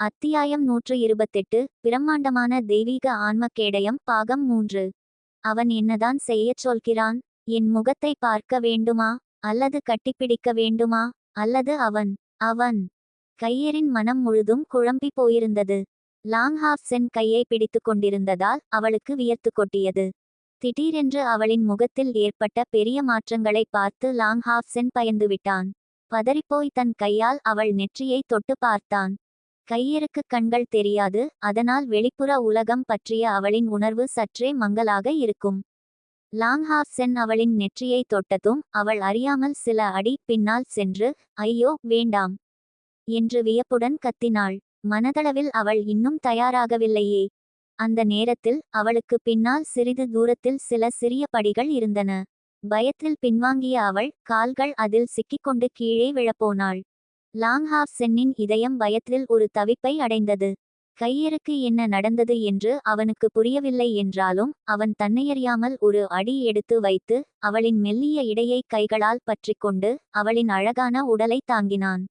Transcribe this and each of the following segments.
அத்தியாயம் நூற்று இருபத்தெட்டு பிரம்மாண்டமான தெய்வீக ஆன்மக்கேடயம் பாகம் மூன்று. அவன் என்னதான் செய்யச் சொல்கிறான்? என் முகத்தை பார்க்க வேண்டுமா? அல்லது கட்டிப்பிடிக்க வேண்டுமா? அல்லது அவன் அவன் கையரின் மனம் முழுதும் குழம்பி போயிருந்தது. லாங்ஹாஃப் சென் கையை பிடித்து கொண்டிருந்ததால் அவளுக்கு வியர்த்து கொட்டியது. திடீரென்று அவளின் முகத்தில் ஏற்பட்ட பெரிய மாற்றங்களை பார்த்து லாங்ஹாஃப் சென் பயந்துவிட்டான். பதறிப்போய் தன் கையால் அவள் நெற்றியை தொட்டு பார்த்தான். கையிருக்கு கண்கள் தெரியாது அதனால் வெளிப்புற உலகம் பற்றிய அவளின் உணர்வு சற்றே மங்கலாக இருக்கும். லாங்ஹாஃப் சென் அவளின் நெற்றியை தொட்டதும் அவள் அறியாமல் சில அடி பின்னால் சென்று ஐயோ வேண்டாம் என்று வியப்புடன் கத்தினாள். மனதளவில் அவள் இன்னும் தயாராகவில்லையே. அந்த நேரத்தில் அவளுக்கு பின்னால் சிறிது தூரத்தில் சில சிறிய படிகள் இருந்தன. பயத்தில் பின்வாங்கிய அவள் கால்கள் அதில் சிக்கிக்கொண்டு கீழே விழப்போனாள். லாங்ஹாஃப் சென்னின் இதயம் பயத்தில் ஒரு தவிப்பை அடைந்தது. கையருக்கு என்ன நடந்தது என்று அவனுக்கு புரியவில்லை என்றாலும் அவன் தன்னையறியாமல் ஒரு அடி எடுத்து வைத்து அவளின் மெல்லிய இடையை கைகளால் பற்றிக்கொண்டு அவளின் அழகான உடலை தாங்கினான்.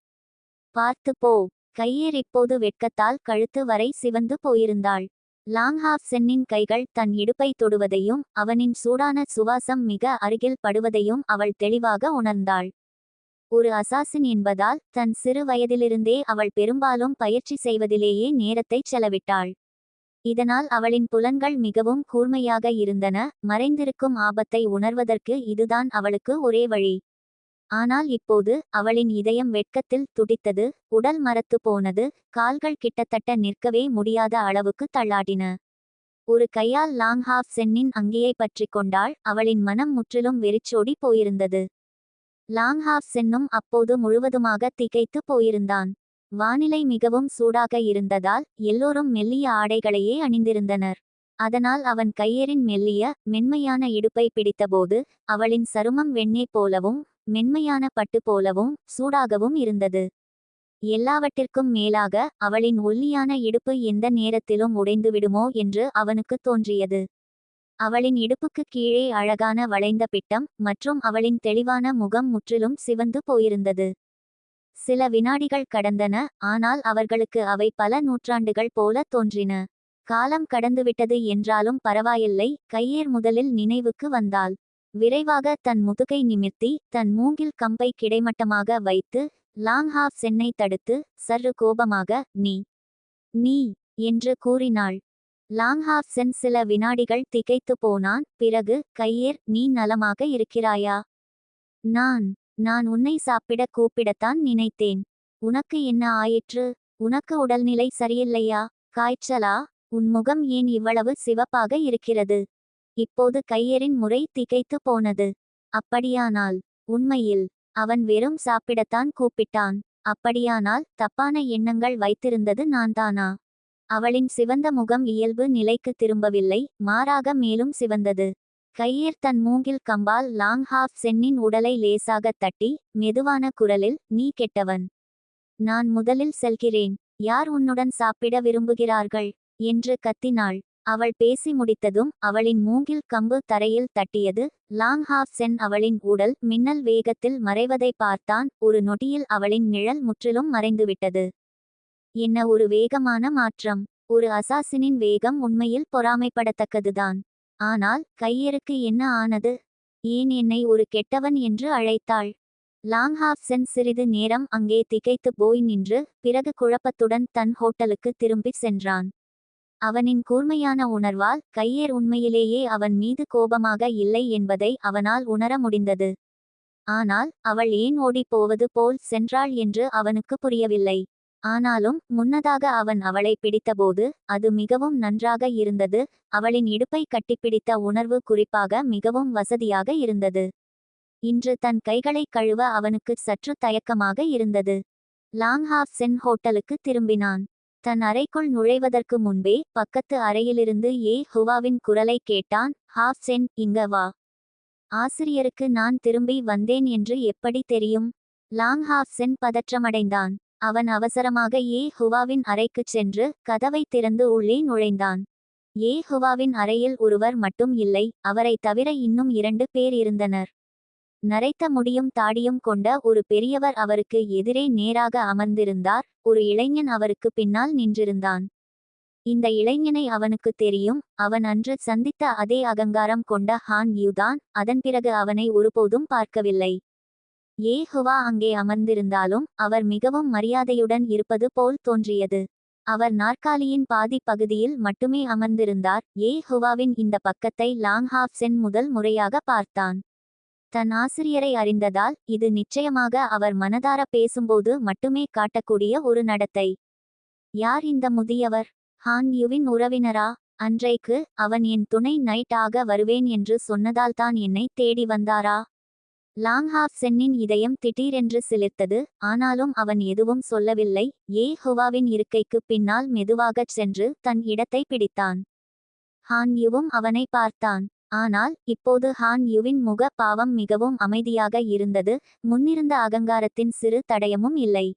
பார்த்து போ. கையேர் இப்போது வெட்கத்தால் கழுத்து வரை சிவந்து போயிருந்தாள். லாங்ஹாஃப் சென்னின் கைகள் தன் இடுப்பை தொடுவதையும் அவனின் சூடான சுவாசம் மிக அருகில் படுவதையும் அவள் தெளிவாக உணர்ந்தாள். ஒரு அசாசின் என்பதால் தன் சிறு வயதிலிருந்தே அவள் பெரும்பாலும் பயிற்சி செய்வதிலேயே நேரத்தைச் செலவிட்டாள். இதனால் அவளின் புலன்கள் மிகவும் கூர்மையாக இருந்தன மறைந்திருக்கும் ஆபத்தை உணர்வதற்கு இதுதான் அவளுக்கு ஒரே வழி. ஆனால் இப்போது அவளின் இதயம் வெட்கத்தில் துடித்தது உடல் மரத்து போனது கால்கள் கிட்டத்தட்ட நிற்கவே முடியாத அளவுக்கு தள்ளாடின. ஒரு கையால் லாங்ஹாஃப் சென்னின் அங்கியை பற்றி கொண்டாள் அவளின் மனம் முற்றிலும் வெறிச்சோடி போயிருந்தது. லாங்ஹாஃப் சென்னும் அப்போது முழுவதுமாக திகைத்து போயிருந்தான். வானிலை மிகவும் சூடாக இருந்ததால் எல்லோரும் மெல்லிய ஆடைகளையே அணிந்திருந்தனர். அதனால் அவன் கையேறின் மெல்லிய மென்மையான இடுப்பை பிடித்தபோது அவளின் சருமம் வெண்ணே போலவும் மென்மையான பட்டு போலவும் சூடாகவும் இருந்தது. எல்லாவற்றிற்கும் மேலாக அவளின் ஒல்லியான இடுப்பு எந்த நேரத்திலும் உடைந்து விடுமோ என்று அவனுக்கு தோன்றியது. அவளின் இடுப்புக்கு கீழே அழகான வளைந்த பிட்டம் மற்றும் அவளின் தெளிவான முகம் முற்றிலும் சிவந்து போயிருந்தது. சில வினாடிகள் கடந்தன ஆனால் அவர்களுக்கு அவை பல நூற்றாண்டுகள் போல தோன்றின. காலம் கடந்துவிட்டது என்றாலும் பரவாயில்லை கையேர் முதலில் நினைவுக்கு வந்தாள். விரைவாக தன் முதுகை நிமிர்த்தி தன் மூங்கில் கம்பை கிடைமட்டமாக வைத்து லாங்ஹாஃப் சென்னை தடுத்து சர்ரு கோபமாக நீ நீ என்று கூறினாள். லாங்ஹாஃப்சன் சில வினாடிகள் திகைத்து போனான் பிறகு கையேர் நீ நலமாக இருக்கிறாயா? நான் நான் உன்னை சாப்பிட கூப்பிடத்தான் நினைத்தேன். உனக்கு என்ன ஆயிற்று? உனக்கு உடல்நிலை சரியில்லையா? காய்ச்சலா? உன் முகம் ஏன் இவ்வளவு சிவப்பாக இருக்கிறது? இப்போது கையரின் முறை திகைத்து போனது. அப்படியானால் உண்மையில் அவன் வெறும் சாப்பிடத்தான் கூப்பிட்டான். அப்படியானால் தப்பான எண்ணங்கள் வைத்திருந்தது நான்தானா? அவளின் சிவந்த முகம் இயல்பு நிலைக்கு திரும்பவில்லை மாறாக மேலும் சிவந்தது. கையீர் தன் மூங்கில் கம்பால் லாங் ஹாஃப் சென்னின் உடலை லேசாக தட்டி மெதுவான குரலில் நீ கெட்டவன். நான் முதலில் செல்கிறேன். யார் உன்னுடன் சாப்பிட விரும்புகிறார்கள்? என்று கத்தினாள். அவள் பேசி முடித்ததும் அவளின் மூங்கில் கம்பு தரையில் தட்டியது. லாங் ஹாஃப் சென் அவளின் உடல் மின்னல் வேகத்தில் மறைவதை பார்த்தான். ஒரு நொடியில் அவளின் நிழல் முற்றிலும் மறைந்துவிட்டது. என்ன ஒரு வேகமான மாற்றம். ஒரு அசாசினின் வேகம் உண்மையில் பொறாமைப்படத்தக்கதுதான். ஆனால் கையருக்கு என்ன ஆனது? ஏன் என்னை ஒரு கெட்டவன் என்று அழைத்தாள்? லாங்ஹாப்சன் சிறிது நேரம் அங்கே திகைத்து போய் நின்று பிறகு குழப்பத்துடன் தன் ஹோட்டலுக்கு திரும்பிச் சென்றான். அவனின் கூர்மையான உணர்வால் கையேர் உண்மையிலேயே அவன் மீது கோபமாக இல்லை என்பதை அவனால் உணர முடிந்தது. ஆனால் அவள் ஏன் ஓடிப் போவது போல் சென்றாள் என்று அவனுக்கு புரியவில்லை. ஆனாலும் முன்னதாக அவன் அவளை பிடித்தபோது அது மிகவும் நன்றாக இருந்தது. அவளின் இடுப்பை கட்டிப்பிடித்த உணர்வு குறிப்பாக மிகவும் வசதியாக இருந்தது. இன்று தன் கைகளை கழுவ அவனுக்கு சற்று தயக்கமாக இருந்தது. லாங் ஹாஃப் சென் ஹோட்டலுக்கு திரும்பினான். தன் அறைக்குள் நுழைவதற்கு முன்பே பக்கத்து அறையிலிருந்து ஏ. ஹுவாவின் குரலை கேட்டான். ஹாஃப் சென் இங்க வா. ஆசிரியருக்கு நான் திரும்பி வந்தேன் என்று எப்படி தெரியும்? லாங் ஹாஃப் சென் பதற்றமடைந்தான். அவன் அவசரமாக ஏ ஹுவாவின் அறைக்குச் சென்று கதவை திறந்து உள்ளே நுழைந்தான். ஏ ஹுவாவின் அறையில் ஒருவர் மட்டும் இல்லை அவரை தவிர இன்னும் இரண்டு பேர் இருந்தனர். நரைத்த முடியும் தாடியும் கொண்ட ஒரு பெரியவர் அவருக்கு எதிரே நேராக அமர்ந்திருந்தார் ஒரு இளைஞன் அவருக்கு பின்னால் நின்றிருந்தான். இந்த இளைஞனை அவனுக்கு தெரியும் அவன் அன்று சந்தித்த அதே அகங்காரம் கொண்ட ஹான் யூதான் அதன் பிறகு அவனை ஒருபோதும் பார்க்கவில்லை. ஏ ஹுவா அங்கே அமர்ந்திருந்தாலும் அவர் மிகவும் மரியாதையுடன் இருப்பது போல் தோன்றியது. அவர் நாற்காலியின் பாதி பகுதியில் மட்டுமே அமர்ந்திருந்தார். ஏ ஹுவாவின் இந்த பக்கத்தை லாங்ஹாப்சென் முதல் முறையாக பார்த்தான். தன் ஆசிரியரை அறிந்ததால் இது நிச்சயமாக அவர் மனதார பேசும்போது மட்டுமே காட்டக்கூடிய ஒரு நடத்தை. யார் இந்த முதியவர்? ஹான் யுவின் உறவினரா? அன்றைக்கு அவன் என் துணை நைட் ஆக வருவேன் என்று சொன்னதால்தான் என்னை தேடி வந்தாரா? லாங்ஹாப் சென்னின் இதயம் திடீரென்று சிலிர்த்தது ஆனாலும் அவன் எதுவும் சொல்லவில்லை. ஏ ஹுவாவின் இருக்கைக்கு பின்னால் மெதுவாகச் சென்று தன் இடத்தை பிடித்தான். ஹான் யுவும் அவனை பார்த்தான். ஆனால் இப்போது ஹான் யுவின் முக பாவம் மிகவும் அமைதியாக இருந்தது முன்னிருந்த அகங்காரத்தின் சிறு தடயமும் இல்லை.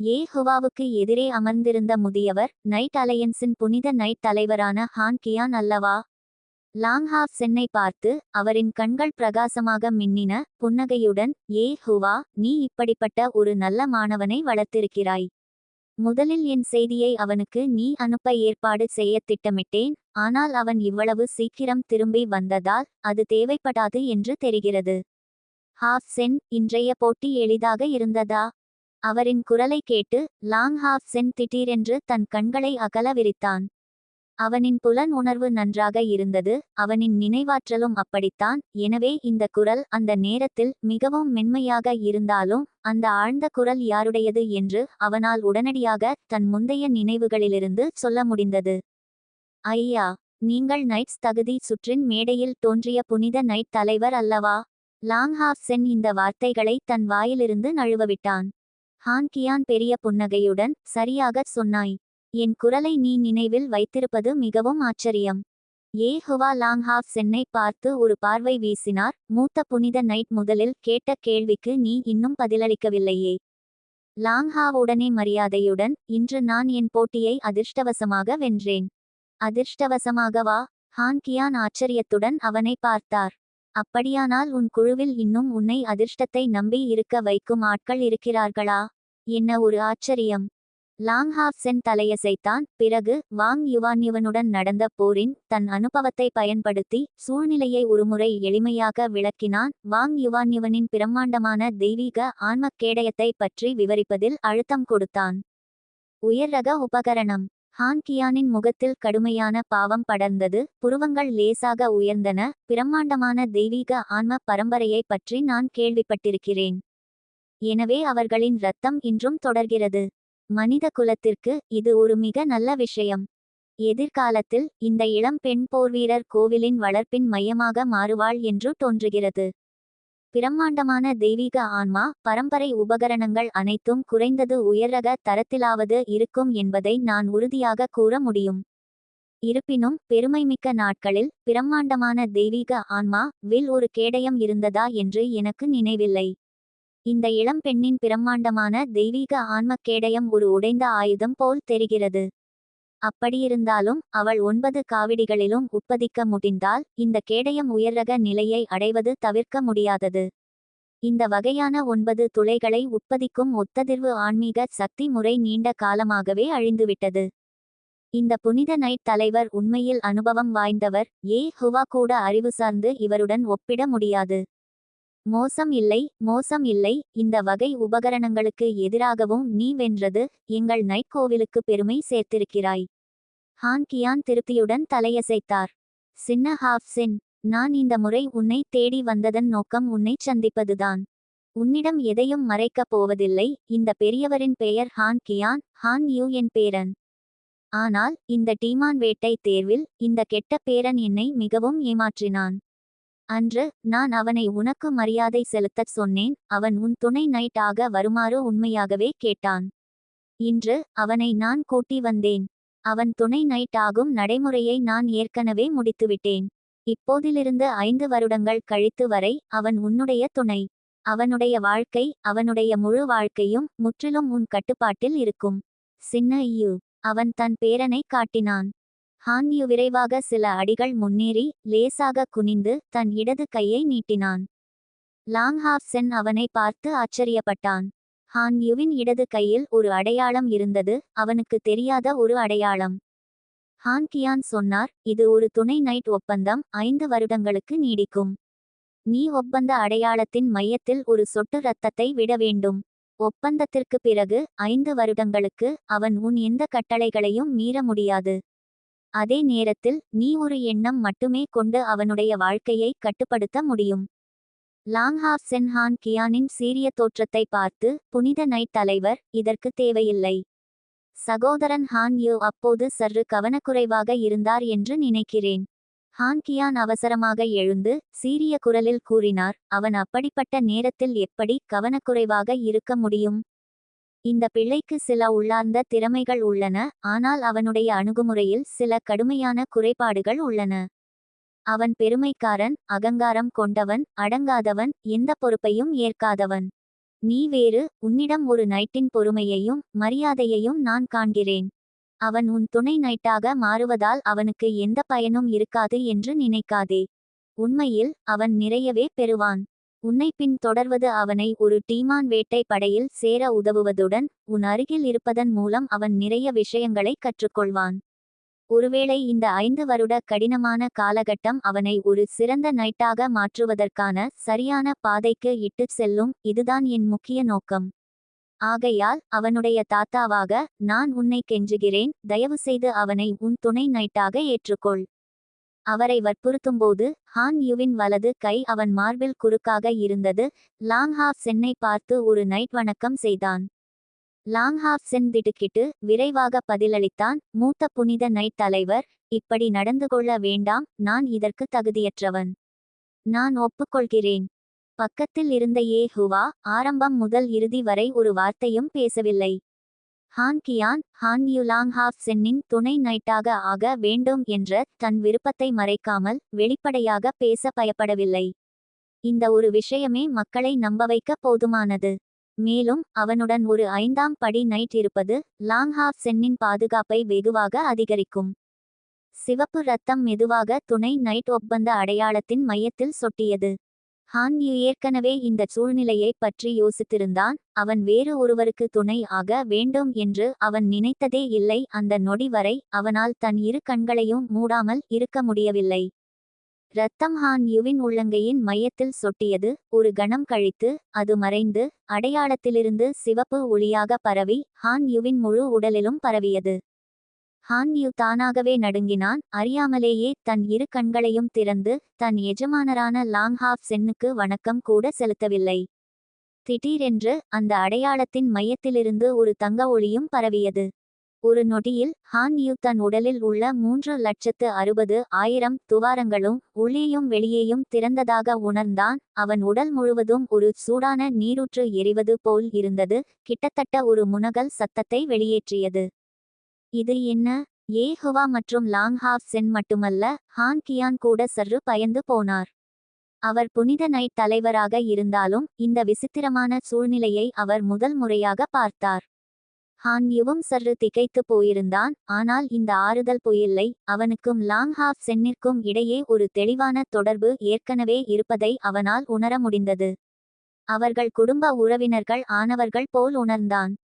ஏ ஹுவாவுக்கு எதிரே அமர்ந்திருந்த முதியவர் நைட் அலையன்ஸின் புனித நைட் தலைவரான ஹான் கியான் அல்லவா? லாங்ஹாஃப் சென்னை பார்த்து அவரின் கண்கள் பிரகாசமாக மின்னின புன்னகையுடன் ஏ ஹுவா நீ இப்படிப்பட்ட ஒரு நல்ல மாணவனை வளர்த்திருக்கிறாய். முதலில் என் செய்தியை அவனுக்கு நீ அனுப்ப ஏற்பாடு செய்ய திட்டமிட்டேன். ஆனால் அவன் இவ்வளவு சீக்கிரம் திரும்பி வந்ததால் அது தேவைப்படாது என்று தெரிகிறது. ஹாஃப் சென் இன்றைய போட்டி எளிதாக இருந்ததா அவரின் குரலை கேட்டு லாங் ஹாஃப் சென் திடீரென்று தன் கண்களை அகல விரித்தான். அவனின் புலன் உணர்வு நன்றாக இருந்தது அவனின் நினைவாற்றலும் அப்படித்தான். எனவே இந்த குரல் அந்த நேரத்தில் மிகவும் மென்மையாக இருந்தாலும் அந்த ஆழ்ந்த குரல் யாருடையது என்று அவனால் உடனடியாக தன் முந்தைய நினைவுகளிலிருந்து சொல்ல முடிந்தது. ஐயா நீங்கள் நைட்ஸ் தகுதி சுற்றின் மேடையில் தோன்றிய புனித நைட் தலைவர் அல்லவா? லாங்ஹாஃப் சென் இந்த வார்த்தைகளை தன் வாயிலிருந்து நழுவவிட்டான். ஹான் கியான் பெரிய புன்னகையுடன் சரியாகச் சொன்னாய். என் குரலை நீ நினைவில் வைத்திருப்பது மிகவும் ஆச்சரியம். ஏ ஹுவா லாங்ஹாஃப் சென்னை பார்த்து ஒரு பார்வை வீசினார். மூத்த புனித நைட் முதலில் கேட்ட கேள்விக்கு நீ இன்னும் பதிலளிக்கவில்லையே. லாங்ஹாவுடனே மரியாதையுடன் இன்று நான் என் போட்டியை அதிர்ஷ்டவசமாக வென்றேன். அதிர்ஷ்டவசமாகவா ஹான் கியான் ஆச்சரியத்துடன் அவனை பார்த்தார். அப்படியானால் உன் குழுவில் இன்னும் உன்னை அதிர்ஷ்டத்தை நம்பி இருக்க வைக்கும் ஆட்கள் இருக்கிறார்களா? என்ன ஒரு ஆச்சரியம். லாங்ஹாப் சென் தலையசைத்தான் பிறகு வாங் யுவான்யுவனுடன் நடந்த போரின் தன் அனுபவத்தை பயன்படுத்தி சூழ்நிலையை ஒருமுறை எளிமையாக விளக்கினான். வாங் யுவான்யுவனின் பிரம்மாண்டமான தெய்வீக ஆன்மக் கேடயத்தை பற்றி விவரிப்பதில் அழுத்தம் கொடுத்தான். உயர் ரக உபகரணம். ஹான் கியானின் முகத்தில் கடுமையான பாவம் படர்ந்தது. புருவங்கள் லேசாக உயர்ந்தன. பிரம்மாண்டமான தெய்வீக ஆன்ம பரம்பரையை பற்றி நான் கேள்விப்பட்டிருக்கிறேன். எனவே அவர்களின் ரத்தம் இன்றும் தொடர்கிறது. மனித குலத்திற்கு இது ஒரு மிக நல்ல விஷயம். எதிர்காலத்தில் இந்த இளம் பெண் போர்வீரர் கோவிலின் வளர்ப்பின் மையமாக மாறுவாள் என்று தோன்றுகிறது. பிரம்மாண்டமான தெய்வீக ஆன்மா பரம்பரை உபகரணங்கள் அனைத்தும் குறைந்தது உயர்ரக தரத்திலாவது இருக்கும் என்பதை நான் உறுதியாக கூற முடியும். இருப்பினும் பெருமைமிக்க நாட்களில் பிரம்மாண்டமான தெய்வீக ஆன்மா வில் ஒரு கேடயம் இருந்ததா என்று எனக்கு நினைவில்லை. இந்த இளம் பெண்ணின் பிரம்மாண்டமான தெய்வீக ஆன்மக் கேடயம் ஒரு உடைந்த ஆயுதம் போல் தெரிகிறது. அப்படியிருந்தாலும் அவள் ஒன்பது காவிடிகளிலும் உட்பதிக்க முடிந்தால் இந்த கேடயம் உயர்ரக நிலையை அடைவது தவிர்க்க முடியாதது. இந்த வகையான ஒன்பது துளைகளை உட்பதிக்கும் ஒத்ததிர்வு ஆன்மீக சக்தி முறை நீண்ட காலமாகவே அழிந்துவிட்டது. இந்த புனித நைட் தலைவர் உண்மையில் அனுபவம் வாய்ந்தவர் ஏ ஹுவா கூட அறிவு சார்ந்து இவருடன் ஒப்பிட முடியாது. மோசம் இல்லை மோசம் இல்லை இந்த வகை உபகரணங்களுக்கு எதிராகவும் நீ வென்றது எங்கள் நைட் கோவிலுக்கு பெருமை சேர்த்திருக்கிறாய். ஹான் கியான் திருப்தியுடன் தலையசைத்தார். சின்ன ஹாஃப்சின் நான் இந்த முறை உன்னை தேடி வந்ததன் நோக்கம் உன்னை சந்திப்பதுதான். உன்னிடம் எதையும் மறைக்கப் போவதில்லை இந்த பெரியவரின் பெயர் ஹான் கியான் ஹான் யூ என் பேரன். ஆனால் இந்த டீமான் வேட்டை தேர்வில் இந்த கெட்ட பேரன் என்னை மிகவும் ஏமாற்றினான். அன்று நான் அவனை உனக்கு மரியாதை செலுத்தச் சொன்னேன் அவன் உன் துணை நைட் ஆக வருமாறு உண்மையாகவே கேட்டான். இன்று அவனை நான் கூட்டி வந்தேன். அவன் துணை நைட் ஆகும் நடைமுறையை நான் ஏற்கனவே முடித்துவிட்டேன். இப்போதிலிருந்து ஐந்து வருடங்கள் கழித்து வரை அவன் உன்னுடைய துணை. அவனுடைய வாழ்க்கை அவனுடைய முழு வாழ்க்கையும் முற்றிலும் உன் கட்டுப்பாட்டில் இருக்கும். சின்ன ஐயு அவன் தன் பேரனை காட்டினான். ஹான்யு விரைவாக சில அடிகள் முன்னேறி லேசாக குனிந்து தன் இடது கையை நீட்டினான். லாங்ஹாஃப் சென் அவனை பார்த்து ஆச்சரியப்பட்டான். ஹான்யுவின் இடது கையில் ஒரு அடையாளம் இருந்தது அவனுக்கு தெரியாத ஒரு அடையாளம். ஹான் கியான் சொன்னார் இது ஒரு துணை நைட் ஒப்பந்தம் ஐந்து வருடங்களுக்கு நீடிக்கும். நீ ஒப்பந்த அடையாளத்தின் மையத்தில் ஒரு சொட்டு இரத்தத்தை விட வேண்டும். ஒப்பந்தத்திற்கு பிறகு ஐந்து வருடங்களுக்கு அவன் உன் எந்த கட்டளைகளையும் மீற முடியாது. அதே நேரத்தில் நீ ஒரு எண்ணம் மட்டுமே கொண்டு அவனுடைய வாழ்க்கையை கட்டுப்படுத்த முடியும். லாங்ஹாஃப் சென்ஹான் கியானின் சீரிய தோற்றத்தை பார்த்து புனித நைட் தலைவர் இதற்கு தேவையில்லை. சகோதரன் ஹான் யூ அப்போது சற்று கவனக்குறைவாக இருந்தார் என்று நினைக்கிறேன். ஹான் கியான் அவசரமாக எழுந்து சீரிய குரலில் கூறினார் அவன் அப்படிப்பட்ட நேரத்தில் எப்படி கவனக்குறைவாக இருக்க முடியும்? இந்த பிள்ளைக்கு சில உள்ளார்ந்த திறமைகள் உள்ளன ஆனால் அவனுடைய அணுகுமுறையில் சில கடுமையான குறைபாடுகள் உள்ளன. அவன் பெருமைக்காரன் அகங்காரம் கொண்டவன் அடங்காதவன் எந்த பொறுப்பையும் ஏற்காதவன். நீ வேறு உன்னிடம் ஒரு நைட்டின் பொறுமையையும் மரியாதையையும் நான் காண்கிறேன். அவன் உன் துணை நைட்டாக மாறுவதால் அவனுக்கு எந்த பயனும் இருக்காது என்று நினைக்காதே. உண்மையில் அவன் நிறையவே பெறுவான். உன்னை பின் தொடர்வது அவனை ஒரு டீமான் வேட்டை படையில் சேர உதவுவதுடன் உன் அருகில் இருப்பதன் மூலம் அவன் நிறைய விஷயங்களை கற்றுக்கொள்வான். ஒருவேளை இந்த ஐந்து வருட கடினமான காலகட்டம் அவனை ஒரு சிறந்த நைட்டாக மாற்றுவதற்கான சரியான பாதைக்கு இட்டுச் செல்லும் இதுதான் என் முக்கிய நோக்கம். ஆகையால் அவனுடைய தாத்தாவாக நான் உன்னை கெஞ்சுகிறேன் தயவுசெய்து அவனை உன் துணை நைட்டாக ஏற்றுக்கொள். அவரை வற்புறுத்தும்போது ஹான் யுவின் வலது கை அவன் மார்பில் குறுக்காக இருந்தது. லாங்ஹாஃப் சென்னை பார்த்து ஒரு நைட் வணக்கம் செய்தான். லாங்ஹாஃப் சென் திடுக்கிட்டு விரைவாக பதிலளித்தான். மூத்த புனித நைட் தலைவர் இப்படி நடந்து கொள்ள வேண்டாம் நான் இதற்கு தகுதியற்றவன். நான் ஒப்புக்கொள்கிறேன். பக்கத்தில் இருந்த ஏ ஹுவா ஆரம்பம் முதல் இறுதி வரை ஒரு வார்த்தையும் பேசவில்லை. ஹான் கியான் ஹான் யுலாங் ஹாஃப் சென்னின் துணை நைட்டாக ஆக வேண்டும் என்ற தன் விருப்பத்தை மறைக்காமல் வெளிப்படையாக பேச பயப்படவில்லை. இந்த ஒரு விஷயமே மக்களை நம்ப வைக்க போதுமானது. மேலும் அவனுடன் ஒரு ஐந்தாம் படி நைட் இருப்பது லாங்ஹாஃப் சென்னின் பாதுகாப்பை வெகுவாக அதிகரிக்கும். சிவப்பு ரத்தம் மெதுவாக துணை நைட் ஒப்பந்த அடையாளத்தின் மையத்தில் சொட்டியது. ஹான் யூ ஏற்கனவே இந்த சூழ்நிலையை பற்றி யோசித்திருந்தான் அவன் வேறு ஒருவருக்கு துணை ஆக வேண்டும் என்று அவன் நினைத்ததே இல்லை அந்த நொடி வரை அவனால் தன் இரு கண்களையும் மூடாமல் இருக்க முடியவில்லை. ரத்தம் ஹான் யுவின் உள்ளங்கையின் மையத்தில் சொட்டியது ஒரு கணம் கழித்து அது மறைந்து அடையாளத்திலிருந்து சிவப்பு ஒளியாக பரவி ஹான் யுவின் முழு உடலிலும் பரவியது. ஹான் யூ தானாகவே நடுங்கினான். அறியாமலேயே தன் இரு கண்களையும் திறந்து தன் எஜமானரான லாங்ஹாஃப் சென்னுக்கு வணக்கம் கூட செலுத்தவில்லை. திடீரென்று அந்த அடையாளத்தின் மையத்திலிருந்து ஒரு தங்க ஒளியும் பரவியது. ஒரு நொடியில் ஹான் யூ தன் உடலில் உள்ள மூன்று லட்சத்து அறுபது ஆயிரம் துவாரங்களும் உள்ளேயும் வெளியேயும் திறந்ததாக உணர்ந்தான். அவன் உடல் முழுவதும் ஒரு சூடான நீரூற்று எரிவது போல் இருந்தது. கிட்டத்தட்ட ஒரு முனகல் சத்தத்தை வெளியேற்றியது. இது என்ன? ஏஹுவா மற்றும் லாங்ஹாஃப் சென் மட்டுமல்ல ஹான் கியான் கூட சற்று பயந்து போனார். அவர் புனித நைட் தலைவராக இருந்தாலும் இந்த விசித்திரமான சூழ்நிலையை அவர் முதல் முறையாக பார்த்தார். ஹான் யுவும் சற்று திகைத்து போயிருந்தான் ஆனால் இந்த ஆறுதல் புயில்லை அவனுக்கும் லாங்ஹாஃப் சென்னிற்கும் இடையே ஒரு தெளிவான தொடர்பு ஏற்கனவே இருப்பதை அவனால் உணர முடிந்தது. அவர்கள் குடும்ப உறவினர்கள் ஆனவர்கள் போல் உணர்ந்தான்.